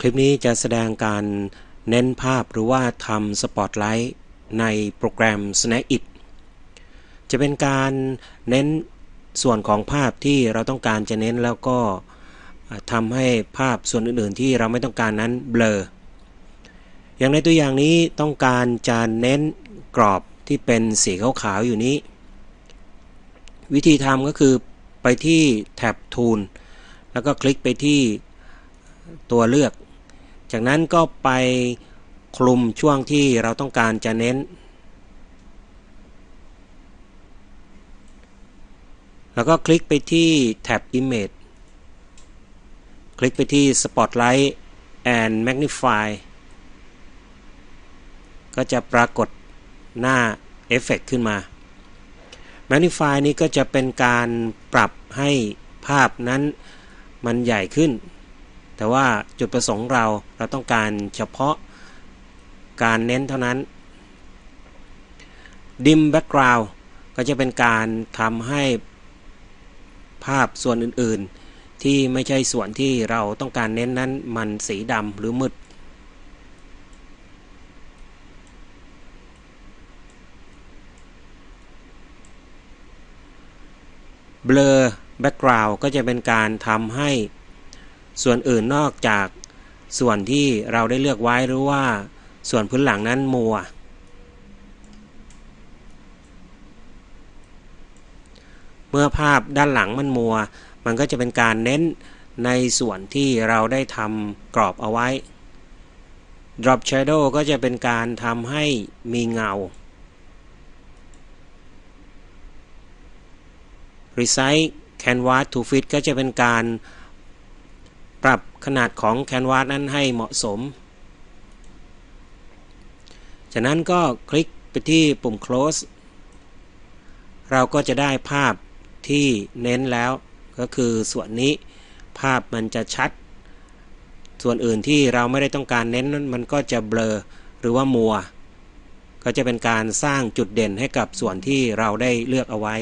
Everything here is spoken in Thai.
คลิปนี้จะแสดงการเน้นภาพหรือว่าทำสปอตไลท์ในโปรแกรม Snapit จะเป็นการเน้นส่วนของภาพที่เราต้องการจะเน้นแล้วก็ทำให้ภาพส่วนอื่นๆ ที่เราไม่ต้องการนั้นเบลอ อย่างในตัวอย่างนี้ต้องการจะเน้นกรอบที่เป็นสีขาวๆอยู่นี้ วิธีทำก็คือไปที่แท็บ Tool แล้วก็คลิกไปที่ตัวเลือก จากนั้นก็ไปคลุมช่วงที่เราต้องการจะเน้น แล้วก็คลิกไปที่แท็บ Image คลิกไปที่ Spotlight and Magnify ก็จะปรากฏหน้าเอฟเฟกขึ้นมา Magnify นี้ก็จะเป็นการปรับให้ภาพนั้นมันใหญ่ขึ้น แต่ว่าจุดประสงค์เราเราต้องการเฉพาะการเน้นเท่านั้น Dim Background ก็จะเป็นการทำให้ภาพส่วนอื่นๆ ที่ไม่ใช่ส่วนที่เราต้องการเน้นนั้นมันสีดำหรือมืด Blur Background ก็จะเป็นการทำให้ ส่วนอื่นนอกจากส่วนที่เราได้เลือกไว้หรือว่าส่วนพื้นหลังนั้นมัว เมื่อภาพด้านหลังมันมัว มันก็จะเป็นการเน้นในส่วนที่เราได้ทำกรอบเอาไว้ Drop Shadow ก็จะเป็นการทำให้มีเงา Resize Canvas to Fit ก็จะเป็นการ ปรับขนาดของแคนวาสนั้นให้เหมาะสม จากนั้นก็คลิกไปที่ปุ่ม close เราก็จะได้ภาพที่เน้นแล้วก็คือส่วนนี้ภาพมันจะชัด ส่วนอื่นที่เราไม่ได้ต้องการเน้นนั้นมันก็จะเบลอหรือว่ามัว ก็จะเป็นการสร้างจุดเด่นให้กับส่วนที่เราได้เลือกเอาไว้